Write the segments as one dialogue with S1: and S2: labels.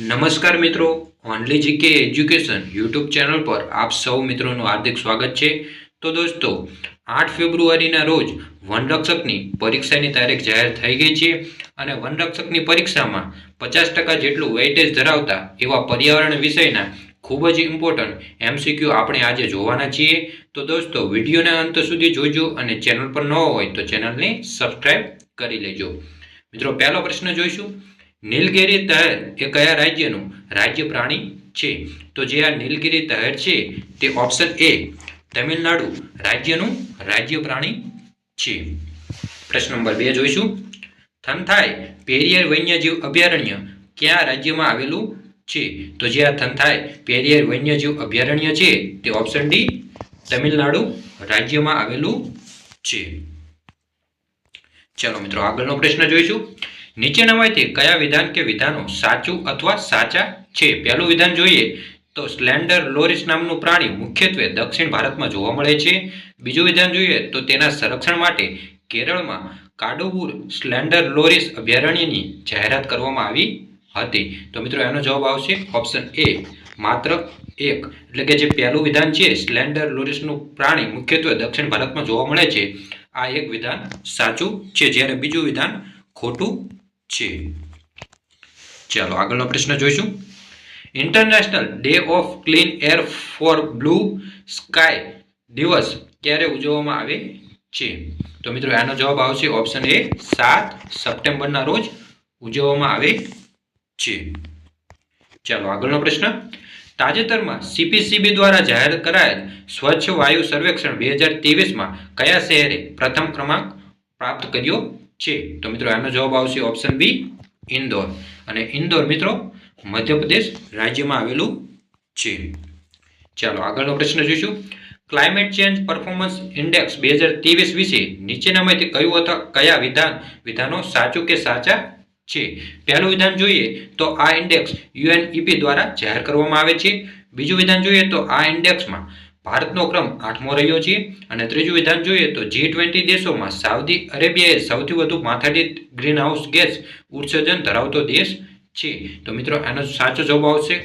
S1: નમસ્કાર મિત્રો only GK education YouTube channel પર આપ સૌ મિત્રોનું હાર્દિક સ્વાગત છે. તો દોસ્તો, આઠ ફેબ્રુઆરીના રોજ વનરક્ષકની પરીક્ષાની તારીખ જાહેર થઈ ગઈ છે અને વનરક્ષકની પરીક્ષામાં પચાસ ટકા જેટલું વેઇટેજ ધરાવતા એવા પર્યાવરણ વિષયના ખૂબ જ ઇમ્પોર્ટન્ટ એમસીક્યુ આપણે આજે જોવાના છીએ. તો દોસ્તો, વિડીયોના અંત સુધી જોજો અને ચેનલ પર ન હોય તો ચેનલને સબસ્ક્રાઈબ કરી લેજો. મિત્રો, પહેલો પ્રશ્ન જોઈશું. નીલગિરી તહેર એ કયા રાજ્યનું? રાજ્ય પ્રાણી છે. તો જે આ નીલગિરી તહેર છે, તે ઓપ્શન એ તમિલનાડુ રાજ્યનું રાજ્ય પ્રાણી છે. પ્રશ્ન નંબર બે જોઈશું. થનથાઈ પેરિયર વન્યજીવ અભયારણ્ય કયા રાજ્યમાં આવેલું છે? તો જે આ થનથાઈ પેરિયર વન્યજીવ અભયારણ્ય છે, તે ઓપ્શન ડી તમિલનાડુ રાજ્યમાં આવેલું છે. ચાલો મિત્રો, આગળનો પ્રશ્ન જોઈશું. નીચેનામાંથી કયા વિધાન કે વિધાનો સાચું અથવા સાચા છે? પહેલું વિધાન જોઈએ તો સ્લેન્ડર લોરિસ નામનું પ્રાણી મુખ્યત્વે દક્ષિણ ભારતમાં જોવા મળે છે. બીજું વિધાન જોઈએ તો તેના સંરક્ષણ માટે કેરળમાં કાડોવુર સ્લેન્ડર લોરિસ અભયારણ્યની જાહેરાત કરવામાં આવી હતી. તો મિત્રો, એનો જવાબ આવશે ઓપ્શન એ, માત્ર એક. એટલે કે જે પહેલું વિધાન છે, સ્લેન્ડર લોરિસનું પ્રાણી મુખ્યત્વે દક્ષિણ ભારતમાં જોવા મળે છે. આ એક વિધાન સાચું છે. જ્યારે બીજું વિધાન ખોટું છે. ચાલો આગળનો પ્રશ્ન જોઈશું. International day of clean air for blue sky દિવસ ક્યારે ઉજવવામાં આવે છે? તો મિત્રો, આનો જવાબ આવશે ઓપ્શન એ સાત સપ્ટેમ્બરના રોજ ઉજવવામાં આવે છે. ચાલો આગળનો પ્રશ્ન. તાજેતરમાં સીપીસીબી દ્વારા જાહેર કરાયેલ સ્વચ્છ વાયુ સર્વેક્ષણ બે હજાર ત્રેવીસમાં કયા શહેરે પ્રથમ ક્રમાંક પ્રાપ્ત કર્યો છે. તો મિત્રો આનો જવાબ આવશે ઓપ્શન બી ઇન્દોર. અને ઇન્દોર મિત્રો મધ્યપ્રદેશ રાજ્યમાં આવેલું છે. ચાલો આગળનો પ્રશ્ન જોઈશું. ક્લાઇમેટ ચેન્જ પરફોર્મન્સ ઇન્ડેક્સ બે હજાર ત્રેવીસ વિશે નીચેનામાંથી કયું અથવા કયા વિધાન, વિધાનો સાચું કે સાચા છે? પહેલું વિધાન જોઈએ તો આ ઇન્ડેક્સ યુએનઈપી દ્વારા જાહેર કરવામાં આવે છે. બીજું વિધાન જોઈએ તો આ ઇન્ડેક્સમાં ભારતનો ક્રમ આઠમો રહ્યો છે અને ત્રીજું વિધાન જોઈએ તો જી ટ્વેન્ટી દેશોમાં સાઉદી અરેબિયાએ સૌથી વધુ માથાદીઠ ગ્રીનહાઉસ ગેસ ઉત્સર્જન ધરાવતો દેશ છે. તો મિત્રો, આનો સાચો જવાબ આવશે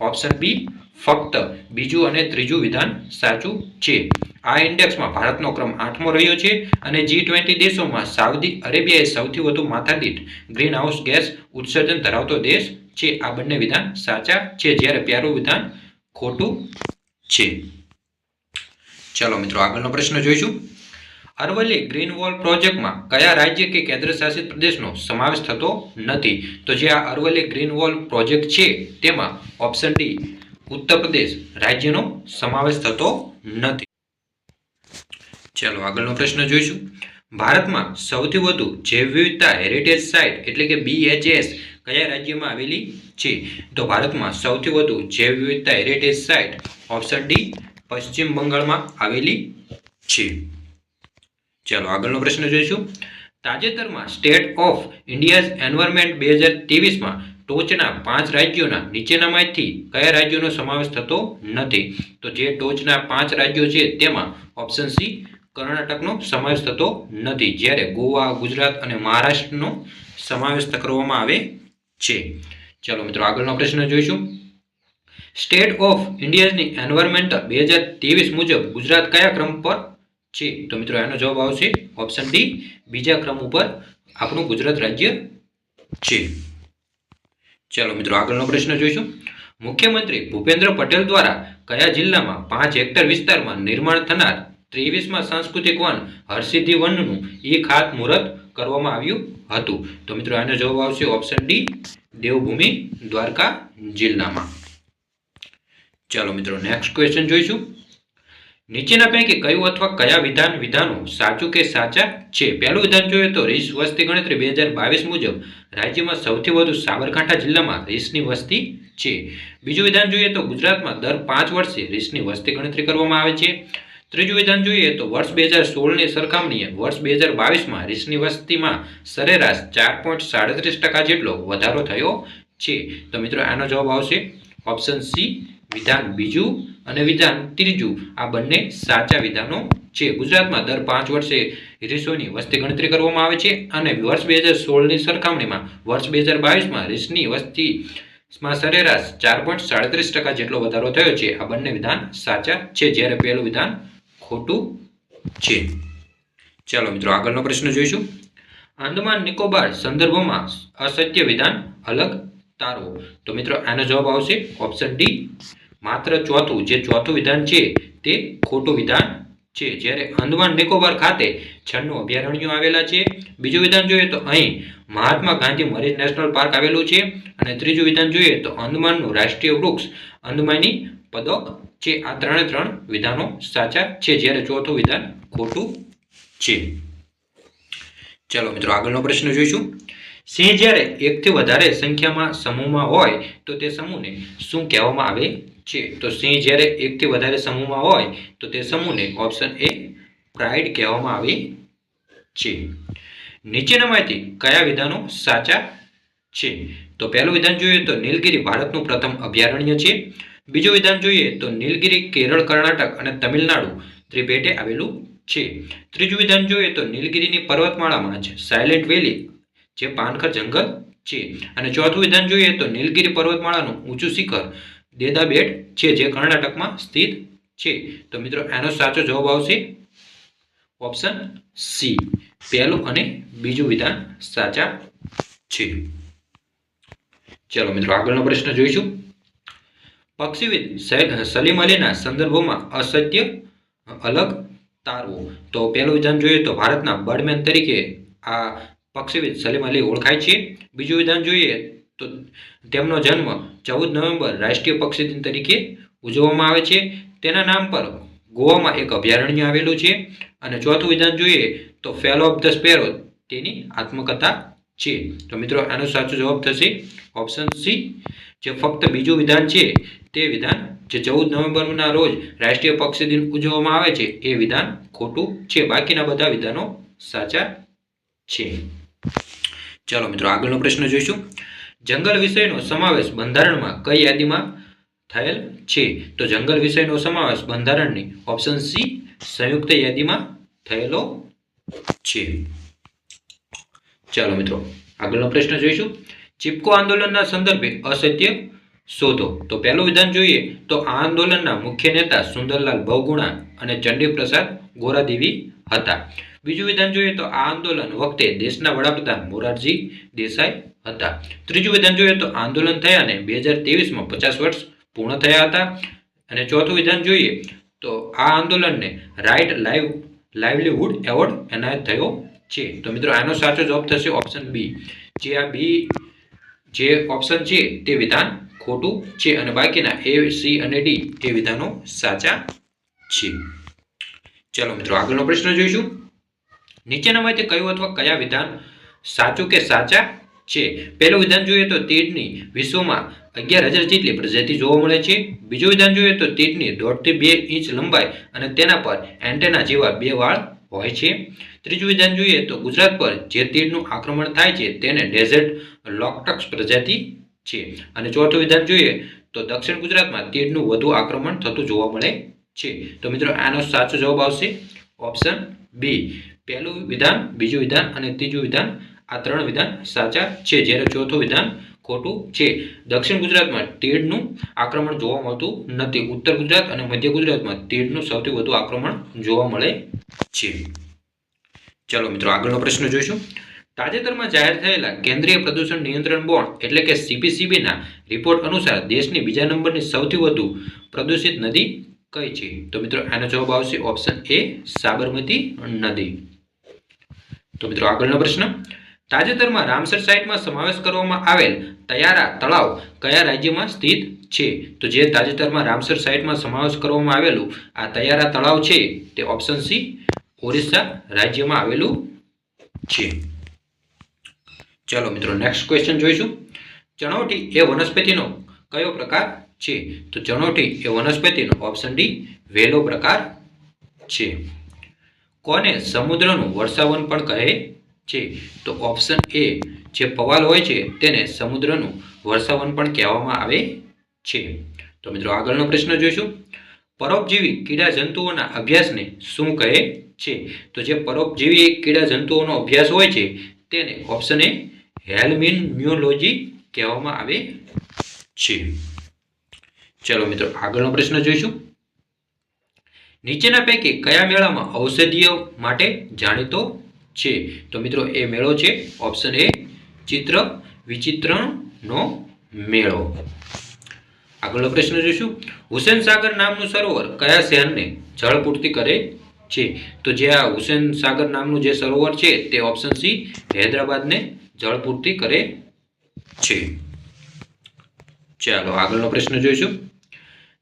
S1: ઓપ્શન બી ફક્ત બીજું અને ત્રીજું વિધાન સાચું છે. આ ઇન્ડેક્સમાં ભારતનો ક્રમ આઠમો રહ્યો છે અને જી ટ્વેન્ટી દેશોમાં સાઉદી અરેબિયાએ સૌથી વધુ માથાદીઠ ગ્રીનહાઉસ ગેસ ઉત્સર્જન ધરાવતો દેશ છે. આ બંને વિધાન સાચા છે, જ્યારે પ્યારું વિધાન ખોટું છે. ચાલો મિત્રો, આગળનો પ્રશ્ન જોઈશું. અરવલ્લી ગ્રીન વોલ પ્રોજેક્ટમાં કયા રાજ્ય કે કેન્દ્ર શાસિત પ્રદેશનો સમાવેશ થતો નથી? તો જે આ અરવલ્લી ગ્રીન વોલ પ્રોજેક્ટ છે, તેમાં ઓપ્શન ડી ઉત્તર પ્રદેશ રાજ્યનો સમાવેશ થતો નથી. ચાલો, આગળનો પ્રશ્ન જોઈશું. ભારતમાં સૌથી વધુ જૈવ વિવિધતા હેરિટેજ સાઇટ એટલે કે બીએચએસ કયા રાજ્યમાં આવેલી છે? તો ભારતમાં સૌથી વધુ જૈવ વિવિધતા હેરિટેજ સાઇટ ઓપ્શન ડી પશ્ચિમ બંગાળમાં આવેલી છે. ચાલો આગળનો પ્રશ્ન જોઈશું. તાજેતરમાં સ્ટેટ ઓફ ઇન્ડિયાઝ એન્વાયરમેન્ટ બે હજાર ત્રેવીસમાં ટોચના પાંચ રાજ્યોના નીચેનામાંથી કયા રાજ્યોનો સમાવેશ થતો નથી? તો જે ટોચના પાંચ રાજ્યો છે તેમાં ઓપ્શન સી કર્ણાટકનો સમાવેશ થતો નથી. જ્યારે ગોવા, ગુજરાત અને મહારાષ્ટ્રનો સમાવેશ કરવામાં આવે છે. ચાલો મિત્રો આગળનો પ્રશ્ન જોઈશું. સ્ટેટ ઓફ ઇન્ડિયાની એન્વાયરમેન્ટલ બે હજાર ત્રેવીસ મુજબ ગુજરાત કયા ક્રમ પર છે? તો મિત્રો, એનો જવાબ આવશે ઓપ્શન ડી, બીજા ક્રમ ઉપર આપણું ગુજરાત રાજ્ય છે. ચાલો મિત્રો, આગળનો પ્રશ્ન જોઈશું. મુખ્યમંત્રી ભૂપેન્દ્ર પટેલ દ્વારા કયા જિલ્લામાં પાંચ હેક્ટર વિસ્તારમાં નિર્માણ થનાર ત્રેવીસમાં સાંસ્કૃતિક વન હરસિદ્ધિ વનનું ઈ ખાતમુહૂર્ત કરવામાં આવ્યું હતું? તો મિત્રો, આનો જવાબ આવશે ઓપ્શન ડી, દેવભૂમિ દ્વારકા જિલ્લામાં. ચાલો મિત્રો નેક્સ્ટ ક્વેશ્ચન જોઈશું. નીચેના પૈકી કયું અથવા કયા વિધાન વિધાનો સાચું કે સાચા છે? પહેલું વિધાન જોઈએ તો રીસ વસ્તી ગણતરી બે હજાર બાવીસ મુજબ રાજ્યમાં સૌથી વધુ સાબરકાંઠા જિલ્લામાં રીસની વસ્તી છે. બીજું વિધાન જોઈએ તો ગુજરાતમાં દર પાંચ વર્ષે રીસની વસ્તી ગણતરી કરવામાં આવે છે. ત્રીજું વિધાન જોઈએ તો વર્ષ બે હજાર સોળની સરખામણીએ વર્ષ બે હજાર બાવીસમાં રીસની વસ્તીમાં સરેરાશ ચાર પોઈન્ટ સાડત્રીસ ટકા જેટલો વધારો થયો છે. તો મિત્રો, આનો જવાબ આવશે ઓપ્શન સી વિધાન બીજું અને વિધાન ત્રીજું. આ બંને સાચા વિધાનો છે. ગુજરાતમાં દર પાંચ વર્ષે રીસોની વસ્તી ગણતરી કરવામાં આવે છે અને વર્ષ બે હજાર સોળની સરખામણીમાં વર્ષ બે હજાર બાવીસમાં રીસની વસ્તી માં સરેરાશ ચાર પોઈન્ટ સાડત્રીસ ટકા જેટલો વધારો થયો છે. આ બંને વિધાન સાચા છે. જ્યારે પહેલું વિધાન ખોટું છે. ચાલો મિત્રો, આગળનો પ્રશ્ન જોઈશું. આંદમાન નિકોબાર સંદર્ભમાં અસત્ય વિધાન અલગ તારવો. તો મિત્રો, આનો જવાબ આવશે ઓપ્શન ડી માત્ર ચોથું, જે ચોથું વિધાન છે, તે ખોટું વિધાન છે. જ્યારે અંદમાન નિકોબાર ખાતે છન્નું અભયારણ્યો આવેલા છે. બીજું વિધાન જોઈએ તો અહીં Mahatma Gandhi marine national park આવેલું છે. અને ત્રીજું વિધાન જોઈએ તો અંદમાનનું રાષ્ટ્રીય વૃક્ષ અંદમાની પદક છે. આ ત્રણે ત્રણ વિધાનો સાચા છે, જ્યારે ચોથું વિધાન ખોટું છે. ચાલો મિત્રો, આગળનો પ્રશ્ન જોઈશું. સિંહ જ્યારે એકથી વધારે સંખ્યામાં સમૂહમાં હોય, તો તે સમૂહને શું કહેવામાં આવે છે? તો સિંહ જ્યારે એકથી વધારે સમૂહમાં હોય, તો તે સમૂહને ઓપ્શન એ પ્રાઇડ કહેવામાં આવે છે. નીચેનામાંથી કયા વિધાનો સાચા છે? તો પહેલું વિધાન જોઈએ તો નીલગિરી ભારતનું પ્રથમ અભયારણ્ય છે. બીજું વિધાન જોઈએ તો નીલગિરી કેરળ, કર્ણાટક અને તમિલનાડુ ત્રિભેટે આવેલું છે. ત્રીજું વિધાન જોઈએ તો નીલગિરીની પર્વતમાળામાં જ સાયલેન્ટ વેલી જે પાનખર જંગલ છે. અને ચોથું વિધાન જોઈએ તો નીલગિરી પર્વતમાળાનું ઊંચું શિખર દેદા છે, જે કર્ણાટકમાં સ્થિત છે. તો મિત્રો, આનો સાચો જવાબ આવશે ઓપ્શન સી. પહેલું અને બીજું વિધાન સાચા છે. ચાલો મિત્રો, આગળનો પ્રશ્ન જોઈશું. પક્ષીવિદ સલીમ અલીના સંદર્ભોમાં અસત્ય અલગ તારવો. તો પહેલું વિધાન જોઈએ તો ભારતના બર્ડમેન તરીકે આ પક્ષીવિદ સલીમ અલી ઓળખાય છે. બીજું વિધાન જોઈએ તો તેમનો જન્મ ચૌદ નવેમ્બર રાષ્ટ્રીય પક્ષી દિન તરીકે ઉજવવામાં આવે છે. તેના નામ પર ગોવામાં એક અભયારણ્ય આવેલું છે. અને ચોથું વિધાન જોઈએ તો ફેલો ઓફ ધ સ્પેરો તેની આત્મકથા છે. તો મિત્રો, આનો સાચો જવાબ થશે ઓપ્શન સી. જે ફક્ત બીજું વિધાન છે તે વિધાન જે ચૌદ નવેમ્બરના રોજ રાષ્ટ્રીય પક્ષી દિન ઉજવવામાં આવે છે, એ વિધાન ખોટું છે. બાકીના બધા વિધાનો સાચા છે. ચાલો મિત્રો, આગળનો પ્રશ્ન જોઈશું. જંગલ વિષયનો સમાવેશ બંધારણમાં કઈ યાદીમાં થયેલ છે? તો જંગલ વિષયનો સમાવેશ બંધારણની ઓપ્શન સી સંયુક્ત યાદીમાં થયેલો છે. ચાલો મિત્રો, આગળનો પ્રશ્ન જોઈશું. ચિપકો આંદોલનના સંદર્ભે અસત્ય શોધો. તો પહેલું વિધાન જોઈએ તો આ આંદોલનના મુખ્ય નેતા સુંદરલાલ બહુગુણા અને ચંડીપ્રસાદ ગોરાદેવી હતા. બીજું વિધાન જોઈએ તો આ આંદોલન વખતે દેશના વડાપ્રધાન મોરારજી દેસાઈ હતા. ત્રીજું વિધાન જોઈએ તો આંદોલન થયાને બે હજાર ત્રેવીસમાં પચાસ વર્ષ પૂર્ણ થયા હતા. અને ચોથું વિધાન જોઈએ તો આ આંદોલનને રાઇટ લાઈવ લાઇવલીહુડ એવોર્ડ એનાયત થયો છે. તો મિત્રો, આનો સાચો જવાબ થશે ઓપ્શન બી જે આ બી જે ઓપ્શન છે તે વિધાન ખોટું છે અને બાકીના એ સી અને ડી એ વિધાનો સાચા છે. ચાલો મિત્રો, આગળનો પ્રશ્ન જોઈશું. નીચેનામાંથી કયું અથવા કયા વિધાન સાચું કે સાચા છે? પહેલું વિધાન જોઈએ તો તીડની વિશ્વમાં અગિયાર હજાર જેટલી પ્રજાતિ જોવા મળે છે. બીજું વિધાન જોઈએ તો તીડની દોઢથી બે ઇંચ લંબાઈ અને તેના પર એન્ટેના જેવા બે વાળ હોય છે. ત્રીજું વિધાન જોઈએ તો ગુજરાત પર જે તીડનું આક્રમણ થાય છે તેને ડેઝર્ટ લોકટક્સ પ્રજાતિ છે. અને ચોથું વિધાન જોઈએ તો દક્ષિણ ગુજરાતમાં તીડનું વધુ આક્રમણ થતું જોવા મળે છે. તો મિત્રો આનો સાચો જવાબ આવશે ઓપ્શન બી. પહેલું વિધાન, બીજું વિધાન અને ત્રીજું વિધાન આ ત્રણ વિધાન સાચા છે. જ્યારે ચોથું વિધાન ખોટું છે. દક્ષિણ ગુજરાતમાં તીડનું આક્રમણ જોવા મળતું નથી. ઉત્તર ગુજરાત અને મધ્ય ગુજરાતમાં તીડનું સૌથી વધુ આક્રમણ જોવા મળે છે. ચાલો મિત્રો, આગળનો પ્રશ્ન જોઈશું. તાજેતરમાં જાહેર થયેલા કેન્દ્રીય પ્રદૂષણ નિયંત્રણ બોર્ડ, એટલે કે સીપીસીબીના રિપોર્ટ અનુસાર દેશની બીજા નંબરની સૌથી વધુ પ્રદૂષિત નદી કઈ છે? તો મિત્રો, આનો જવાબ આવશે ઓપ્શન એ સાબરમતી નદી. તો મિત્રો આગળનો પ્રશ્ન, તાજેતરમાં રામસર સાઇટમાં સમાવેશ કરવામાં આવેલ તયારા તળાવ કયા રાજ્યમાં સ્થિત છે? તો જે તાજેતરમાં રામસર સાઇટમાં સમાવેશ કરવામાં આવેલું આ તયારા તળાવ છે, તે ઓપ્શન સી ઓરિસ્સા રાજ્યમાં આવેલું છે. ચાલો મિત્રો નેક્સ્ટ ક્વેશ્ચન જોઈશું. ચણોટી એ વનસ્પતિનો કયો પ્રકાર છે? તો ચણોટી એ વનસ્પતિનો ઓપ્શન ડી વેલો પ્રકાર છે. કોને સમુદ્રનું વર્ષાવન પણ કહે છે? તો ઓપ્શન એ જે પવાલ હોય છે, તેને સમુદ્રનું વર્ષાવન પણ કહેવામાં આવે છે. તો મિત્રો આગળનો પ્રશ્ન જોઈશું. પરોપજીવી કીડા જંતુઓના અભ્યાસને શું કહે છે? તો જે પરોપજીવી કીડા જંતુઓનો અભ્યાસ હોય છે, તેને ઓપ્શન એ હેલ્મિનમ્યુલોજી કહેવામાં આવે છે. ચાલો મિત્રો આગળનો પ્રશ્ન જોઈશું. નીચેના પૈકી કયા મેળામાં ઔષધીય માટે જાણીતો છે? તો મિત્રો, એ મેળો છે ઓપ્શન એ ચિત્ર વિચિત્રનો મેળો. આગળનો પ્રશ્ન જોઈશું. હુસેન સાગર નામનું સરોવર કયા શહેરને જળપૂર્તિ કરે છે? તો જે આ હુસેન સાગર નામનું જે સરોવર છે, તે ઓપ્શન સી હૈદરાબાદને જળપૂર્તિ કરે છે. ચાલો, આગળનો પ્રશ્ન જોઈશું.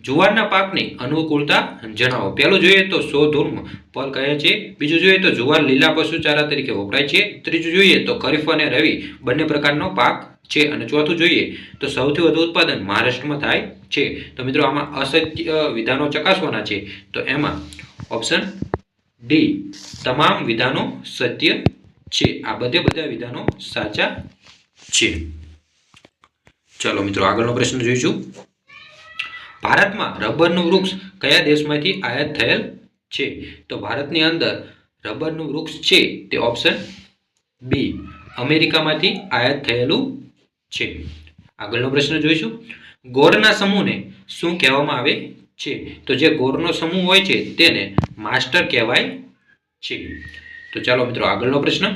S1: જુવારના પાકની અનુકૂળતા જણાવો. પહેલું જોઈએ તો સોધૂર્મ પલ કહે છે, બીજું જોઈએ તો જુવાર લીલા પશુચારા તરીકે વપરાય છે. ત્રીજું જોઈએ તો ખરીફ અને રવિ બંને પ્રકારનો પાક છે. અને ચોથું જોઈએ તો સૌથી વધુ ઉત્પાદન મહારાષ્ટ્રમાં થાય છે. તો મિત્રો, આમાં અસત્ય વિધાનો ચકાસવાના છે. તો એમાં ઓપ્શન ડી, તમામ વિધાનો સત્ય છે. આ બધે બધા વિધાનો સાચા છે. ચાલો મિત્રો, આગળનો પ્રશ્ન જોઈશું. ભારતમાં રબરનું વૃક્ષ કયા દેશમાંથી આયાત થયેલ છે? તો ભારતની અંદર રબરનું વૃક્ષ છે તે ઓપ્શન બી અમેરિકામાંથી આયાત થયેલું છે. આગળનો પ્રશ્ન જોઈશું. ગોરના સમૂહને શું કહેવામાં આવે છે? તો જે ગોરનો સમૂહ હોય છે તેને માસ્ટર કહેવાય છે. તો ચાલો મિત્રો, આગળનો પ્રશ્ન.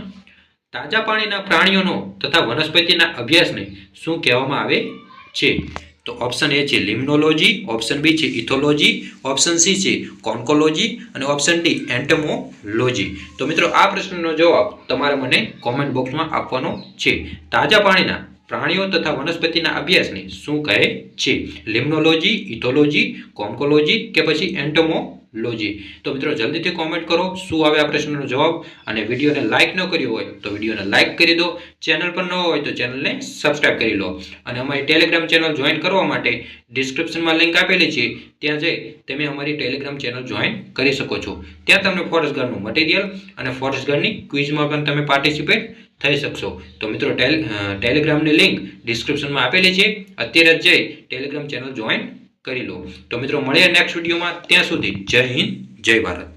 S1: તાજા પાણીના પ્રાણીઓનો તથા વનસ્પતિના અભ્યાસને શું કહેવામાં આવે છે? તો ઓપ્શન એ છે લિમ્નોલોજી ઓપ્શન બી છે ઇથોલોજી ઓપ્શન સી છે કોન્કોલોજી અને ઓપ્શન ડી એન્ટમોલોજી તો મિત્રો આ પ્રશ્નનો જવાબ તમારે મને કોમેન્ટ બોક્સમાં આપવાનો છે. તાજા પાણીના પ્રાણીઓ તથા વનસ્પતિના અભ્યાસને શું કહે છે? લિમ્નોલોજી ઇથોલોજી કોન્કોલોજી કે પછી એન્ટમોલોજી તો મિત્રો, જલ્દીથી કોમેન્ટ કરો શું આવે આ પ્રશ્નનો જવાબ અને વિડીયોને લાઇક ન કર્યો હોય તો વિડીયોને લાઇક કરી દો. ચેનલ પર ન હોય તો ચેનલને સબસ્ક્રાઇબ કરી લો. અને અમારી ટેલિગ્રામ ચેનલ જોઈન કરવા માટે ડિસ્ક્રિપ્શનમાં લિંક આપેલી છે. ત્યાં જઈ તમે અમારી ટેલિગ્રામ ચેનલ જોઈન કરી શકો છો. ત્યાં તમને ફોરેસ્ટ ગાર્ડનું મટીરિયલ અને ફોરેસ્ટ ગાર્ડની ક્વિઝમાં પણ તમે પાર્ટિસિપેટ થઈ શકશો. તો મિત્રો ટેલ ટેલિગ્રામની લિંક ડિસ્ક્રિપ્શનમાં આપેલી છે. અત્યારે જ જઈ ટેલિગ્રામ ચેનલ જોઈન કરી લો. તો મિત્રો મળીએ નેક્સ્ટ વિડીયોમાં ત્યાં સુધી જય હિન્દ જય ભારત.